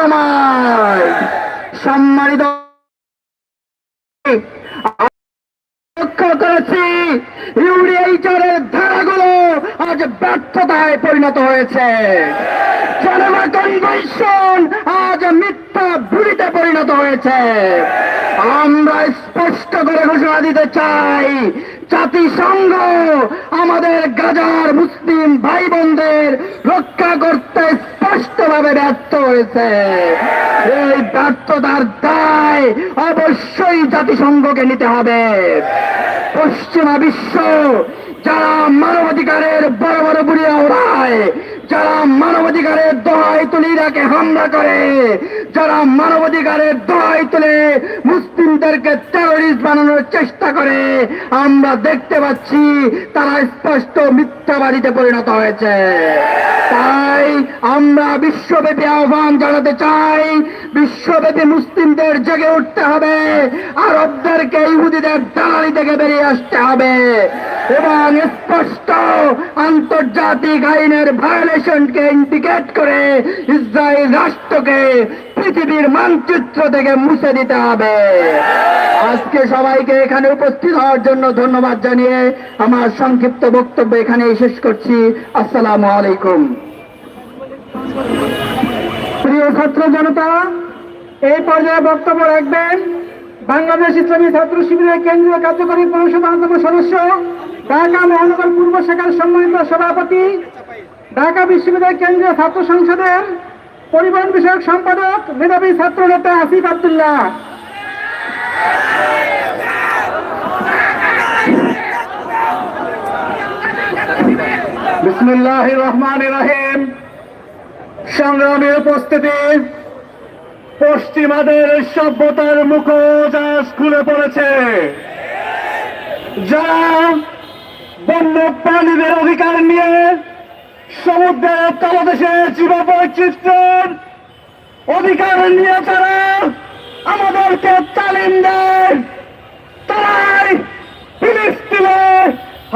সময়। সম্মানিত লক্ষ্য করেছি। ইউডিএইচআরের ধারাগুলো আজ ব্যর্থতায় পরিণত হয়েছে। জেনেভা কনভেনশন আজ মিথ্যা ভুড়িতে পরিণত হয়েছে। আমরা স্পষ্ট করে ঘোষণা দিতে চাই, জাতিসংঘ আমাদের গাজার মুসলিম ভাই বোনদের রক্ষা করতে স্পষ্টভাবে ব্যর্থ হয়েছে। এই ব্যর্থতার দায় অবশ্যই জাতিসংঘকে নিতে হবে। পশ্চিমা বিশ্ব, যারা মানবাধিকারের বড় বড় বুড়িয়া ওড়ায় যারা মানবাধিকারের দোহাই তুলে ইরাকে হামলা করে, যারা মানবাধিকারের দোহাই তুলে মুসলিমদেরকে টেরোরিস্ট বানানোর চেষ্টা করে, আমরা দেখতে পাচ্ছি তারা স্পষ্ট মিথ্যাবাদীতে পরিণত হয়েছে। তাই আমরা বিশ্বব্যাপী আহ্বান জানাতে চাই, বিশ্বব্যাপী মুসলিমদের জেগে উঠতে হবে, আরবদেরকে ইহুদিদের দালালি থেকে বেরিয়ে আসতে হবে। এবং স্পষ্ট আন্তর্জাতিক আইনের ভায়োলেশনকে ইন্ডিকেট করে ইসরায়েল রাষ্ট্রকে পৃথিবীর মানচিত্র থেকে মুছে দিতে হবে। আজকে সবাইকে এখানে উপস্থিত হওয়ার জন্য ধন্যবাদ জানিয়ে আমার সংক্ষিপ্ত বক্তব্য এখানে শেষ করছি। আসসালামু আলাইকুম। প্রিয় ছাত্র জনতা, এই পর্যায়ে বক্তব্য রাখবেন বাংলাদেশ ইসলামী ছাত্র শিবিরের কেন্দ্রীয় কার্যকরী পরিষদ অন্যতম সদস্য, ঢাকা মহানগর পূর্ব শাখার সম্মানিত সভাপতি, ঢাকা বিশ্ববিদ্যালয় কেন্দ্রীয় ছাত্র সংসদের পরিবহন বিষয়ক সম্পাদক, মেধাবী ছাত্র নেতা আসিফ আবদুল্লাহ। বিসমুল্লাহ রহমান রাহিম। সংগ্রামী উপস্থিতি পশ্চিমাদের সভ্যতার মুখোশ আজ খুলে পড়েছে। যারা বন্য প্রাণীদের অধিকার নিয়ে সমুদ্রের তলদেশে জীব বৈচিত্র্যের অধিকার নিয়ে তারা আমাদেরকে তালিম দেয়, তারাই ফিলিস্তিনে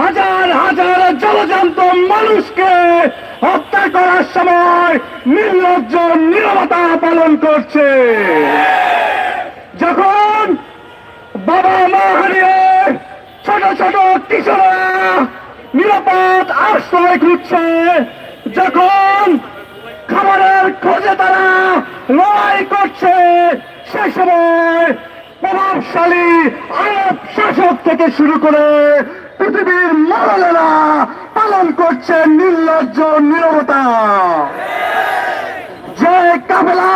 হাজার হাজার জলজান্ত মানুষকে হত্যা করার সময় নির্লজ্জ নিরবতা পালন করছে। যখন বাবা মা হারিয়ে ছোট ছোট কিশোররা নিরাপদ আশ্রয় খুঁজছে, যখন খাবারের খোঁজে তারা লড়াই করছে, সে সময় প্রভাবশালী আরব শাসক থেকে শুরু করে পৃথিবীর মরলেরা পালন করছে নির্লজ্জ নিরবতা। যে কাবেলা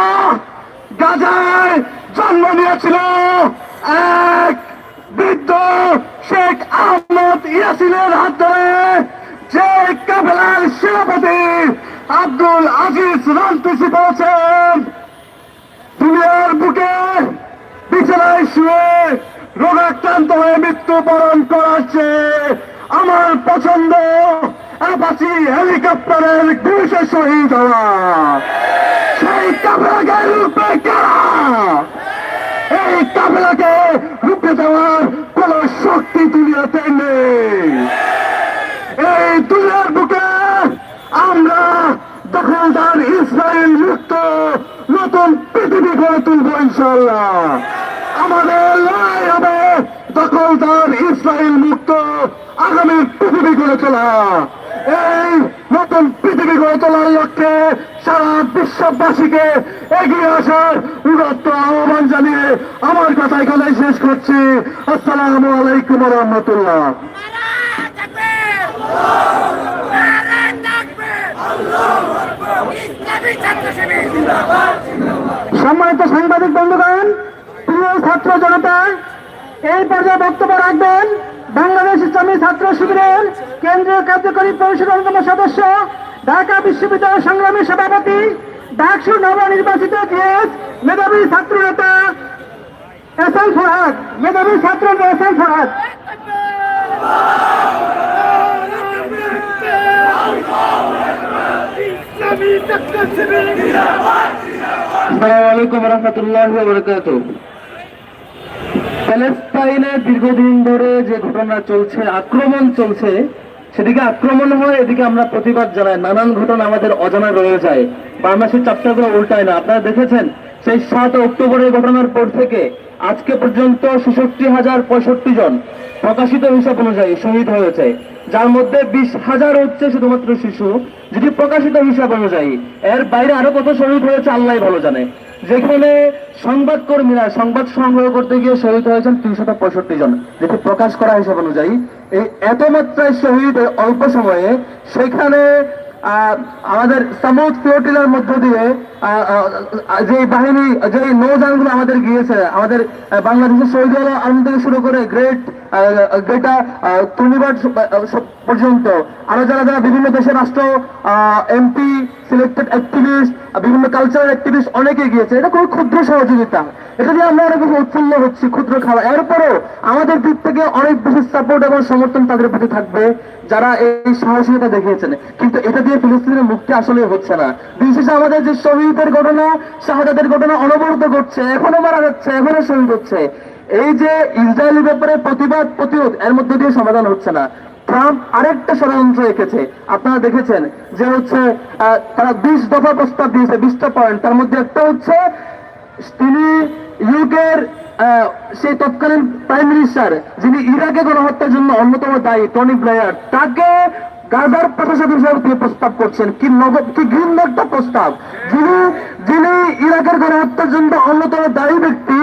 গাজায় জন্ম নিয়েছিল, এক বৃদ্ধ শেখ আহমদ ইয়াসিনের হাত ধরে, যে কাবেলার সেনাপতি আব্দুল আজিজ রামতুসি পৌঁছেন। দুনিয়ার বুকে বিছানায় শুয়ে রোগাক্রান্ত হয়ে মৃত্যুবরণ করাচ্ছে আমার পছন্দ অ্যাপাচি হেলিকপ্টারের ঘুষে শহীদ হওয়া। সেই কাবেলাকে রূপে কারা? এই কাবেলাকে রূপে দেওয়ার কোন শক্তি দুনিয়াতে নেই। এই দুনিয়ার বুকে আমরা দখলদার ইসরায়েল মুক্ত নতুন পৃথিবী গড়ে তুলবো ইনশাল্লাহ আমাদের লড়াই হবে। দখলদার ইসরায়েল মুক্ত আগামী পৃথিবী গড়ে তোলা। এই নতুন পৃথিবী গড়ে তোলার লক্ষ্যে সারা বিশ্ববাসীকে এগিয়ে আসার উদাত্ত আহ্বান জানিয়ে আমার কথা এখানে শেষ করছি। আসসালামু আলাইকুম রহমতুল্লাহ। সম্মানিত সাংবাদিক বন্ধুগণ প্রিয় ছাত্র জনতা, এই পর্যায়ে বক্তব্য রাখবেন বাংলাদেশ ইসলামী ছাত্র শিবিরের কেন্দ্রীয় কার্যকরী পরিষদ অন্যতম সদস্য, ঢাকা বিশ্ববিদ্যালয় সংগ্রামী সভাপতি, ডাকসু নবনির্বাচিত জিএস মেধাবী ছাত্র নেতা এস এম ফরহাদ, মেধাবী ছাত্র এস এম ফরহাদ। আসসালামাইকুম রহমতুল্লাহ বরকাত প্যালেস্তাইনে দীর্ঘদিন ধরে যে ঘটনা চলছে, আক্রমণ চলছে, সেদিকে আক্রমণ হয়, এদিকে আমরা প্রতিবাদ জানাই। নানান ঘটনা আমাদের অজানা রয়ে যায়। বাংলাদেশের করে উল্টায় না। আপনারা দেখেছেন, সেই সাত অক্টোবরের ঘটনার পর থেকে আজকে পর্যন্ত ছেষট্টি হাজার পঁয়ষট্টি জন প্রকাশিত হিসাব অনুযায়ী শহীদ হয়েছে। যার মধ্যে বিশ হাজার হচ্ছে শুধুমাত্র শিশু, যেটি প্রকাশিত হিসাব অনুযায়ী। এর বাইরে আরও কত শহীদ হয়েছে আল্লাহ ভালো জানে। যেখানে সংবাদ কর্মীরা সংবাদ সংগ্রহ করতে গিয়ে শহীদ হয়েছেন তিনশত পঁয়ষট্টি জন, যেটি প্রকাশ করা হিসাব অনুযায়ী। এই এত মাত্রায় শহীদ অল্প সময়ে সেখানে আমাদের সামুদ ফ্লোটিলার মধ্য দিয়ে যে বাহিনী যে নৌযানগুলো আমাদের গিয়েছে, আমাদের বাংলাদেশের শহীদ আর্মি থেকে শুরু করে গ্রেট গ্রেটা তুর্নিবাদ পর্যন্ত। আরও যারা যারা বিভিন্ন দেশের রাষ্ট্র এমপি সিলেক্টেড অ্যাক্টিভিস্ট বিভিন্ন কালচারাল অ্যাক্টিভিস্ট অনেকে গিয়েছে, এটা খুবই ক্ষুদ্র সহযোগিতা। এটা দিয়ে আমরা অনেক উৎফুল্ল হচ্ছি, ক্ষুদ্র খাওয়া এরপরও আমাদের দিক থেকে অনেক বেশি সাপোর্ট এবং সমর্থন তাদের প্রতি থাকবে। যারা এই সাহসিকতা দেখিয়েছেন। কিন্তু এটা দিয়ে ফিলিস্তিনের মুক্তি আসলে হচ্ছে না। দিন শেষে আমাদের যে শহীদের ঘটনা, শাহাদাতের ঘটনা অনবরত ঘটছে, এখনও মারা যাচ্ছে, এখনও শহীদ হচ্ছে। এই যে ইসরায়েলের ব্যাপারে প্রতিবাদ, প্রতিরোধ, এর মধ্যে দিয়ে সমাধান হচ্ছে না। ট্রাম্প আরেকটা ষড়যন্ত্র এঁকেছে। আপনারা দেখেছেন যে হচ্ছে তারা বিশ দফা প্রস্তাব দিয়েছে, বিশটা পয়েন্ট। তার মধ্যে একটা হচ্ছে, তিনি ইউকের সেই তৎকালীন প্রাইম মিনিস্টার যিনি ইরাকে গণহত্যার জন্য অন্যতম দায়ী, টনি ব্লেয়ার, তাকে গাজার প্রশাসক হিসাবে প্রস্তাব করছেন। কি নগদ, কি গ্রিন একটা প্রস্তাব। যিনি যিনি ইরাকের গণহত্যার জন্য অন্যতম দায়ী ব্যক্তি,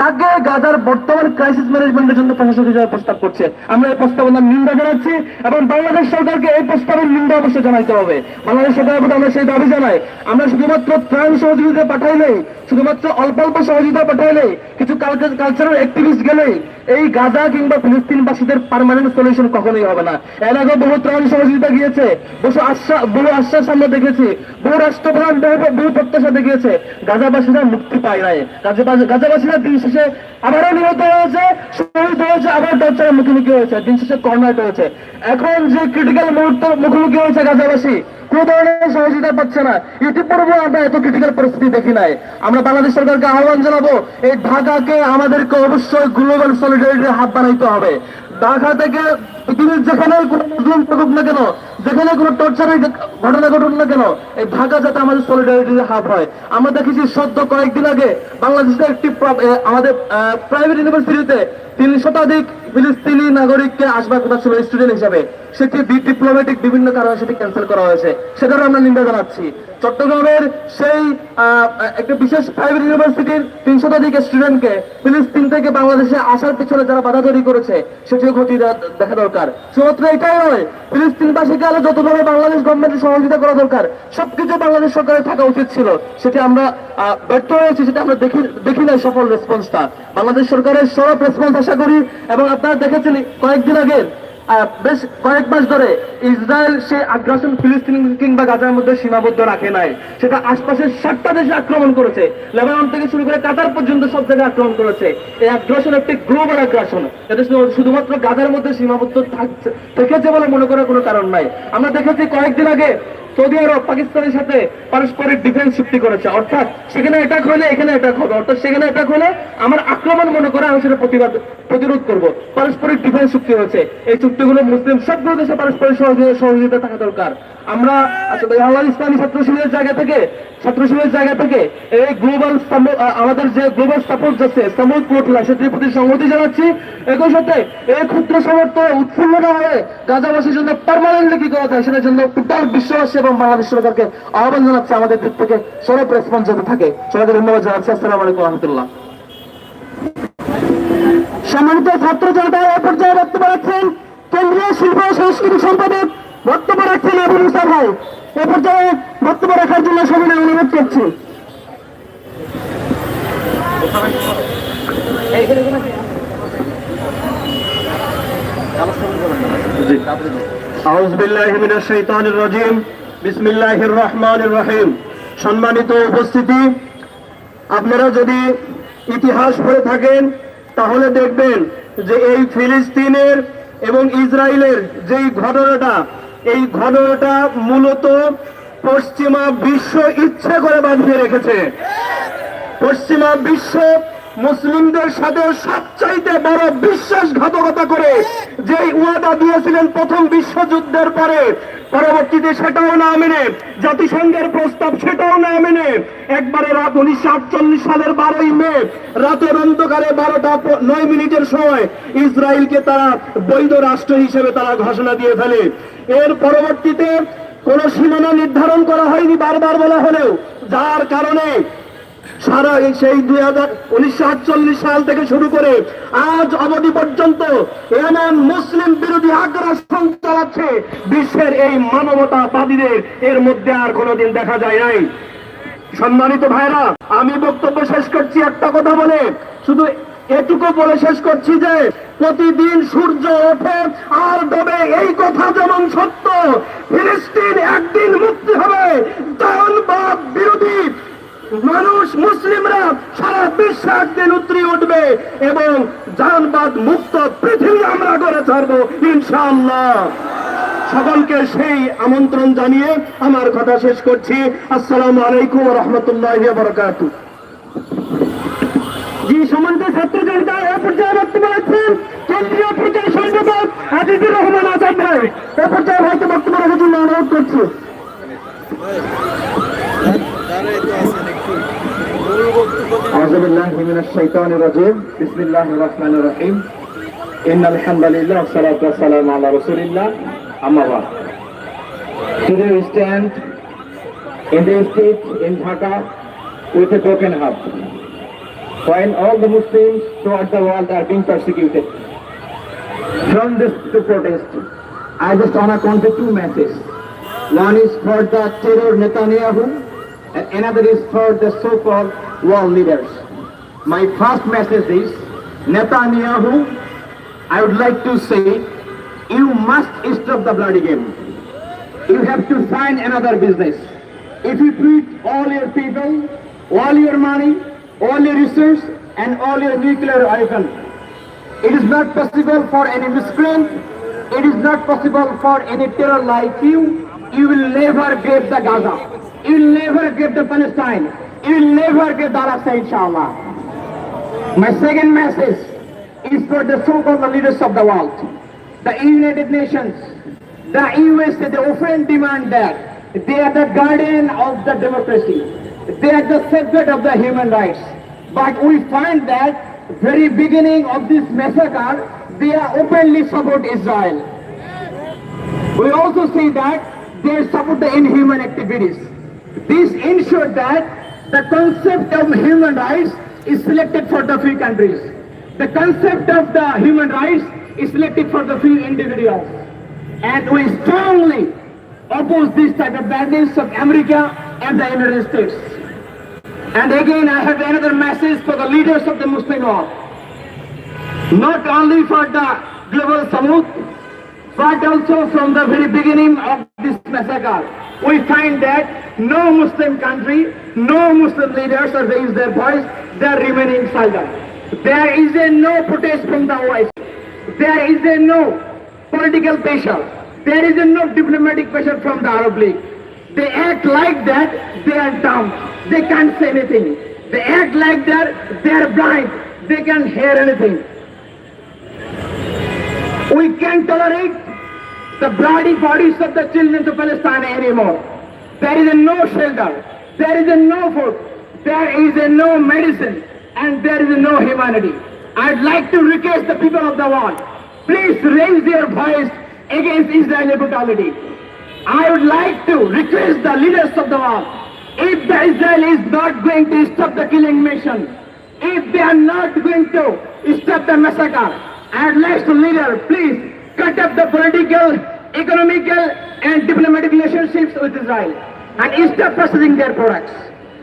তাকে গাজার বর্তমান ক্রাইসিস ম্যানেজমেন্টের জন্য প্রশাসক হিসেবে প্রস্তাব করছে। আমরা এই প্রস্তাবনার নিন্দা জানাচ্ছি এবং বাংলাদেশ সরকারকে এই প্রস্তাবের নিন্দা অবশ্যই জানাইতে হবে। বাংলাদেশ সরকারের প্রতি আমরা সেই দাবি জানাই। আমরা শুধুমাত্র ত্রাণ সহযোগিতা পাঠাইলেই শুধুমাত্র অল্প অল্প সহযোগিতা পাঠাইলেই কিছু কালচারাল অ্যাক্টিভিস্ট গেলেই এই গাজা কিংবা ফিলিস্তিনবাসীদের পার্মানেন্ট সলিউশন কখনোই হবে না। এর আগে বহু ত্রাণ সহযোগিতা গিয়েছে। বহু আশ্বাস বহু আশ্বাস আমরা দেখেছি। বহু রাষ্ট্রপ্রধান বহু প্রত্যাশা প্রত্যাশা দেখিয়েছে গাজাবাসীরা মুক্তি পায় নাই। গাজাবাসীরা দিন শেষে আবারও নিহত হয়েছে, শহীদ হয়েছে, আবার টর্চারের মুখোমুখি হয়েছে, দিন শেষে কর্নার হয়েছে। এখন যে ক্রিটিক্যাল মুহূর্ত মুখোমুখি হয়েছে গাজাবাসী, কোন ধরনের সহযোগিতা পাচ্ছে না। ইতিপূর্বে আমরা এত ক্রিটিক্যাল পরিস্থিতি দেখি নাই। আমরা বাংলাদেশ সরকারকে আহ্বান জানাব, এই ঢাকাকে আমাদেরকে অবশ্যই গ্লোবাল সলিডারিটির হাত বানাইতে হবে। ঢাকা থেকে পৃথিবীর যেখানে কোনো মুসলিম থাকুক না কেন যেখানে কোনো টর্চারের ঘটনা ঘটুন না কেন, এই ঢাকা যাতে আমাদের সলিডারিটির হাব হয়। আমরা দেখেছি সদ্য কয়েকদিন আগে বাংলাদেশের একটি আমাদের প্রাইভেট ইউনিভার্সিটিতে তিন শতাধিক ফিলিস্তিনি নাগরিককে আসবার কথা ছিল স্টুডেন্ট হিসাবে। সেটি ডিপ্লোম্যাটিক বিভিন্ন কারণে সেটি ক্যান্সেল করা হয়েছে। সেটারও আমরা নিন্দা জানাচ্ছি। চট্টগ্রামের সেই একটা বিশেষ প্রাইভেট ইউনিভার্সিটির তিন শতাধিক স্টুডেন্টকে ফিলিস্তিন থেকে বাংলাদেশে আসার পিছনে যারা বাধা তৈরি করেছে, সেটিও ক্ষতি দেখা দরকার। শুধুমাত্র এটাই নয়, ফিলিস্তিনবাসীকে আরও যতভাবে বাংলাদেশ গভর্নমেন্টের সহযোগিতা করা দরকার, সবকিছু বাংলাদেশ সরকারের থাকা উচিত ছিল। সেটি আমরা ব্যর্থ হয়েছি, সেটা আমরা দেখি দেখি নাই সফল রেসপন্সটা বাংলাদেশ সরকারের সব রেসপন্স আশা করি, এবং আপনারা দেখেছেন কয়েকদিন আগে বেশ কয়েক মাস ধরে ইসরায়েল সে আগ্রাসন ফিলিস্তিন কিংবা গাজার মধ্যে সীমাবদ্ধ রাখে নাই। সেটা আশপাশের সাতটা দেশে আক্রমণ করেছে। লেবানন থেকে শুরু করে কাতার পর্যন্ত সব জায়গায় আক্রমণ করেছে। এই আগ্রাসন একটি গ্লোবাল আগ্রাসন। এটা শুধুমাত্র গাজার মধ্যে সীমাবদ্ধ থাকছে থেকেছে বলে মনে করার কোনো কারণ নাই। আমরা দেখেছি কয়েকদিন আগে সৌদি আরব, পাকিস্তানের সাথে পারস্পরিক ডিফেন্স চুক্তি করেছে। অর্থাৎ সেখানে এটা হলে এখানে অ্যাটাক হবে। অর্থাৎ সেখানে এটা হলে আমার আক্রমণ মনে করে আমি সেটা প্রতিবাদ, প্রতিরোধ করব। পারস্পরিক ডিফেন্স চুক্তি হয়েছে। এই চুক্তিগুলো মুসলিম সবগুলো দেশে পারস্পরিক সহযোগিতা থাকা দরকার। আমরা আসলে বাংলাদেশ ইসলামী ছাত্র শিবিরের জায়গা থেকে, ছাত্র শিবিরের জায়গা থেকে এই গ্লোবাল আমাদের যে গ্লোবাল সাপোর্ট যাচ্ছে, সামুদ পোর্টলা সেটির প্রতি সংহতি জানাচ্ছি। একই সাথে এই ক্ষুদ্র সমর্থ, উৎফুল্ল হয়ে গাজাবাসীর জন্য পারমানেন্টলি কি করা যায়, সেটার জন্য টোটাল বিশ্ববাসী এবং বাংলাদেশ সরকারকে আহ্বান জানাচ্ছে, আমাদের দিক থেকে সরব রেসপন্স যাতে থাকে। সবাইকে ধন্যবাদ জানাচ্ছি। আসসালামু আলাইকুম রহমতুল্লাহ। সম্মানিত ছাত্র জনতা, এ পর্যায়ে বক্তব্য রাখছেন কেন্দ্রীয় শিল্প ও সাংস্কৃতিক সম্পাদক বক্তব্য রাখছেন আবু মুসা ভাই। এ পর্যায়ে বক্তব্য রাখার জন্য সবাই অনুরোধ করছি। সম্মানিত উপস্থিতি, আপনারা যদি ইতিহাস পড়ে থাকেন, তাহলে দেখবেন যে এই ফিলিস্তিনের এবং ইসরায়েলের যেই ঘটনাটা এই ঘটনাটা মূলত পশ্চিমা বিশ্ব ইচ্ছে করে বাঁধিয়ে রেখেছে। পশ্চিমা বিশ্ব মুসলিমদের সাথে সবচাইতে বড় বিশ্বাসঘাতকতা করে যে ওয়াদা দিয়েছিলেন প্রথম বিশ্বযুদ্ধের পরে, পরবর্তীতে সেটাও না মেনে, জাতিসংঘের প্রস্তাব সেটাও না মেনে, একবারে রাত উনিশশো আটচল্লিশ সালের বারোই মে, রাতের অন্ধকারে বারোটা নয় মিনিটের সময় ইসরায়েলকে তারা বৈধ রাষ্ট্র হিসেবে তারা ঘোষণা দিয়ে ফেলে। এর পরবর্তীতে কোন সীমানা নির্ধারণ করা হয়নি বারবার বলা হলেও, যার কারণে সারা এই সেই দুই হাজার উনিশশো আটচল্লিশ সাল থেকে শুরু করে আজ অবধি পর্যন্ত এমন মুসলিম বিরোধী আগ্রাসন চালাচ্ছে বিশ্বের এই মানবতাবাদীদের। এর মধ্যে আর কোনোদিন দেখা যায় নাই। সম্মানিত ভাইরা, আমি বক্তব্য শেষ করছি একটা কথা বলে। শুধু এটুকু বলে শেষ করছি যে, প্রতিদিন সূর্য ওঠে আর ডোবে এই কথা যেমন সত্য, ফিলিস্তিন একদিন মুক্তি হবে বিরোধী মানুষ মুসলিমরা সারা বিশ্বে একদিন উতরি উঠবে এবং জাহানবাদ মুক্ত পৃথিবী আমরা করে ছাড়বো, ইনশাআল্লাহ। সকলকে সেই আমন্ত্রণ জানিয়ে আমার কথা শেষ করছি। আসসালামু আলাইকুম রহমতুল্লাহ বরকাত। এ পর্যায়ে বক্তব্য রাখছেন কেন্দ্রীয় পর্যায়ে সংসদ আজিজুর রহমান আজাদ ভাই। এ পর্যায়ে বক্তব্য রাখার জন্য অনুরোধ করছি। أعوذ بالله من الشيطان الرجيم بسم الله الرحمن الرحيم إن الحمد لله والصلاة والسلام على رسول الله أما بعد Today we stand in the state in Dhaka with a broken heart while all the Muslims throughout the world are being persecuted. From this to protest, I just want to convey two messages. One is for the terror Netanyahu and another is for the so-called world leaders. My first message is, Netanyahu, I would like to say, you must stop the bloody game. You have to find another business. If you put all your people, all your money, all your resources, and all your nuclear weapons, it is not possible for any miscreant, it is not possible for any terror like you, you will never get the Gaza. You will never get the Palestine. You will never get the Al-Aqsa, inshallah. My second message is for the so-called leaders of the world, the United Nations, the USA, they often demand that they are the guardian of the democracy. They are the safeguard of the human rights. But we find that very beginning of this massacre, they are openly support Israel. We also see that they support the inhuman activities. This ensured that the concept of human rights is selected for the few countries. The concept of the human rights is selected for the few individuals. And we strongly oppose this type of badness of America and the United States. And again, I have another message for the leaders of the Muslim world. Not only for the global Samud, but also from the very beginning of this massacre, we find that no Muslim country, no Muslim leaders have raised their voice, they are remaining silent. There is a no protest from the West. There is a no political pressure. There is a no diplomatic pressure from the Arab League. They act like that, they are dumb. They can't say anything. They act like that, they are blind. They can't hear anything. We can't tolerate the bloody bodies of the children of Palestine anymore. There is no shelter. There is no food. There is no medicine. And there is no humanity. I'd like to request the people of the world, please raise your voice against Israeli brutality. I would like to request the leaders of the world, if the Israel is not going to stop the killing mission, if they are not going to stop the massacre, like to leader, please cut up the political, economical and diplomatic relationships with Israel and stop purchasing their products.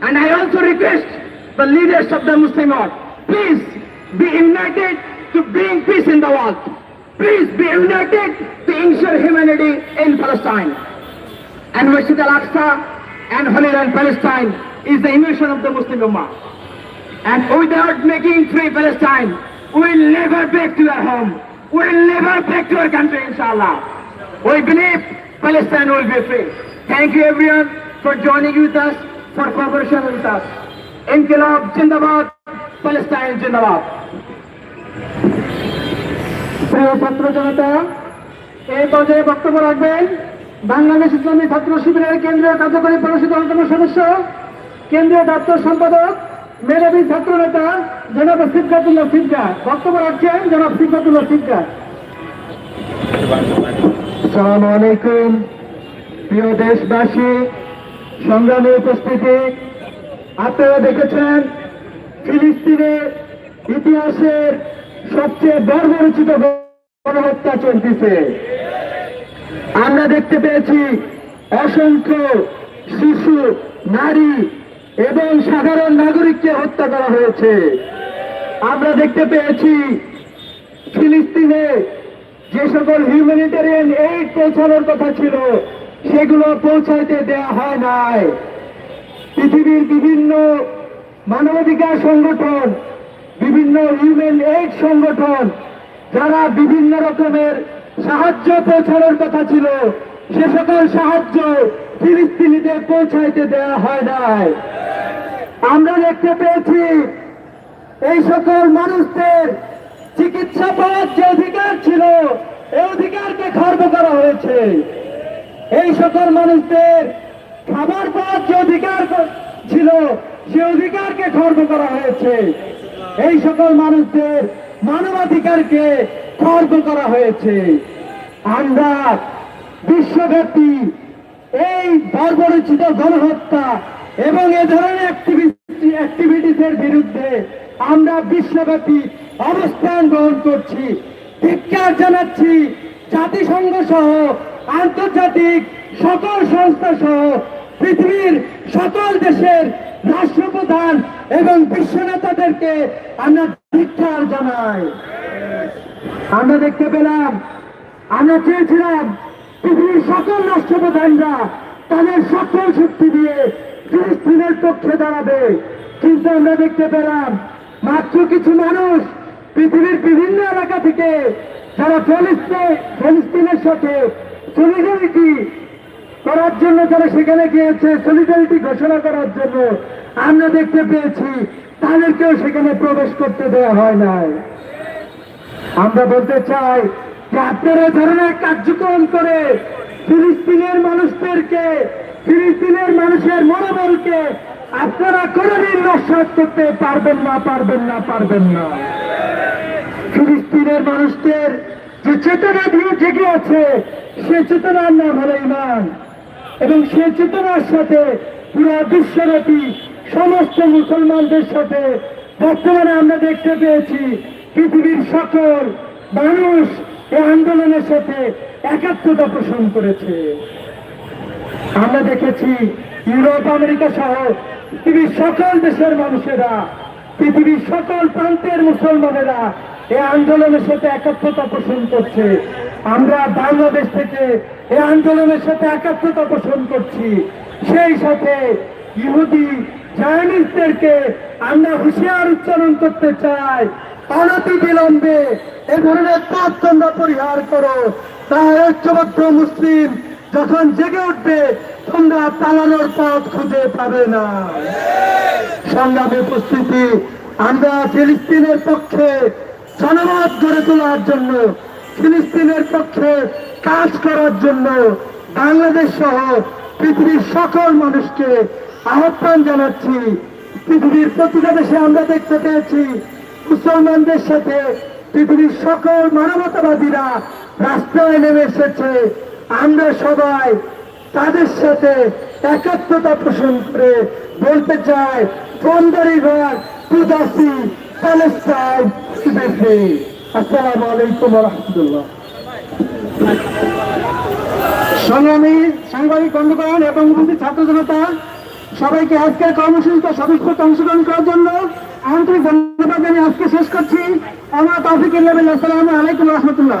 And I also request the leaders of the Muslim world, please be united to bring peace in the world. Please be united to ensure humanity in Palestine. And Masjid al-Aqsa and Holy Land Palestine is the invention of the Muslim Ummah. And without making free Palestine, we'll never back to our home. We'll never back to our country, inshallah. We believe Palestine will be free. Thank you everyone for joining with us, for cooperation with us. Inkilab Jindabad, Palestine জিন্দাবাদ প্রিয় ছাত্র জনতা এই পর্যায়ে বক্তব্য রাখবেন বাংলাদেশ ইসলামী ছাত্র শিবিরের কেন্দ্রীয় কার্যকরী পরিষদ অন্যতম সদস্য কেন্দ্রীয় দপ্তর সম্পাদক মেধাবী ছাত্র নেতা জনাব সিদ্ধাতুল্লাহ সিদ্দা বক্তব্য রাখছেন জনাব সিদ্ধাতুল্লাহ সিদ্দা সালাম আলাইকুম। প্রিয় দেশবাসী, সংগ্রামী উপস্থিতি, আপনারা দেখেছেন ফিলিস্তিনের ইতিহাসের সবচেয়ে বর্বরচিত গণহত্যা চলতেছে। আমরা দেখতে পেয়েছি অসংখ্য শিশু, নারী এবং সাধারণ নাগরিককে হত্যা করা হয়েছে। আমরা দেখতে পেয়েছি ফিলিস্তিনে যে সকল হিউম্যানিটারিয়ান এইড পৌঁছানোর কথা ছিল, সেগুলো পৌঁছাইতে দেয়া হয় নাই। পৃথিবীর বিভিন্ন মানবাধিকার সংগঠন, বিভিন্ন হিউম্যান এইড সংগঠন, যারা বিভিন্ন রকমের সাহায্য পৌঁছানোর কথা ছিল, সে সকল সাহায্য ফিলিস্তিনিতে পৌঁছাইতে দেওয়া হয় নাই। আমরা দেখতে পেয়েছি, এই সকল মানুষদের চিকিৎসা পাওয়ার যে অধিকার ছিল, এই অধিকারকে খর্ব করা হয়েছে। এই সকল মানুষদের খাবার পাওয়ার যে অধিকার ছিল, সে অধিকারকে খর্ব করা হয়েছে। এই সকল মানুষদের মানবাধিকারকে খর্ব করা হয়েছে। আমরা বিশ্বব্যাপী এই বর্বরচিত গণহত্যা এবং এ ধরনের অ্যাক্টিভিটিসের বিরুদ্ধে আমরা বিশ্বব্যাপী অবস্থান গ্রহণ করছি। ধিক্কার জানাচ্ছি জাতিসংঘ সহ, আন্তর্জাতিক সকল সংস্থা সহ, পৃথিবীর সকল দেশের রাষ্ট্রপ্রধান এবং বিশ্ব নেতাদেরকে আমরা ধিক্কার জানাই। আমরা দেখতে পেলাম, আমরা চেয়েছিলাম পৃথিবীর সকল রাষ্ট্রপ্রধানরা তাদের সকল শক্তি দিয়ে ফিলিস্তিনের পক্ষে দাঁড়াবে। কিন্তু আমরা দেখতে পেলাম মাত্র কিছু মানুষ পৃথিবীর বিভিন্ন এলাকা থেকে যারা ফিলিস্তিন ফিলিস্তিনের সাথে সলিডারিটি করার জন্য যারা সেখানে গিয়েছে সলিডারিটি ঘোষণা করার জন্য আমরা দেখতে পেয়েছি, তাদেরকেও সেখানে প্রবেশ করতে দেওয়া হয় নাই। আমরা বলতে চাই যে আপনারা ধরনের কার্যক্রম করে ফিলিস্তিনের মানুষদেরকে ফিলিস্তিনের মানুষের মনোবলকে আপনারা কোনোদিন নস্বাত করতে পারবেন না পারবেন না পারবেন না। ফিলিস্তিনের মানুষদের যে চেতনা দিয়ে জেগে আছে, সে চেতনার নাম হলো ইমান এবং সে চেতনার সাথে পুরো বিশ্বব্যাপী সমস্ত মুসলমানদের সাথে বর্তমানে আমরা দেখতে পেয়েছি, পৃথিবীর সকল মানুষ এই আন্দোলনের সাথে একাত্মতা পোষণ করেছে। আমরা দেখেছি, ইউরোপ, আমেরিকা সহ পৃথিবীর সকল দেশের মানুষেরা, পৃথিবীর সকল প্রান্তের মুসলমানেরা এই আন্দোলনের সাথে একাত্মতা পোষণ করছে। আমরা বাংলাদেশ থেকে এই আন্দোলনের সাথে একাত্মতা পোষণ করছি। সেই সাথে ইহুদি চাইনিজদেরকে আমরা হুঁশিয়ার উচ্চারণ করতে চাই। অনতি বিলম্বে এ ধরনের পথ তোমরা পরিহার করো। তাই ঐক্যবদ্ধ মুসলিম যখন জেগে উঠবে, তোমরা পালানোর পথ খুঁজে পাবে না। সংগ্রামী উপস্থিতি আমরা ফিলিস্তিনের পক্ষে জনমত গড়ে তোলার জন্য, ফিলিস্তিনের পক্ষে কাজ করার জন্য বাংলাদেশ সহ পৃথিবীর সকল মানুষকে আহ্বান জানাচ্ছি। পৃথিবীর প্রতিটা দেশে আমরা দেখতে পেয়েছি, মুসলমানদের সাথে পৃথিবীর সকল মানবতাবাদীরা রাস্তায় নেমে এসেছে। আমরা সবাই তাদের সাথে একাত্মতা পোষণ করে বলতে চাই ফোনদারি ঘর টুদাসি প্যালেস্টাইন আসসালামু আলাইকুম রহমতুল্লাহ। সংগ্রামী সাংবাদিক এবং উপস্থিত ছাত্র জনতা, সবাইকে আজকের কর্মসূচিতে সদস্যপদ অংশগ্রহণ করার জন্য আন্তরিক ধন্যবাদ জানিয়ে আজকে শেষ করছি। আমার তৌফিক আসসালামু আলাইকুম রহমতুল্লাহ।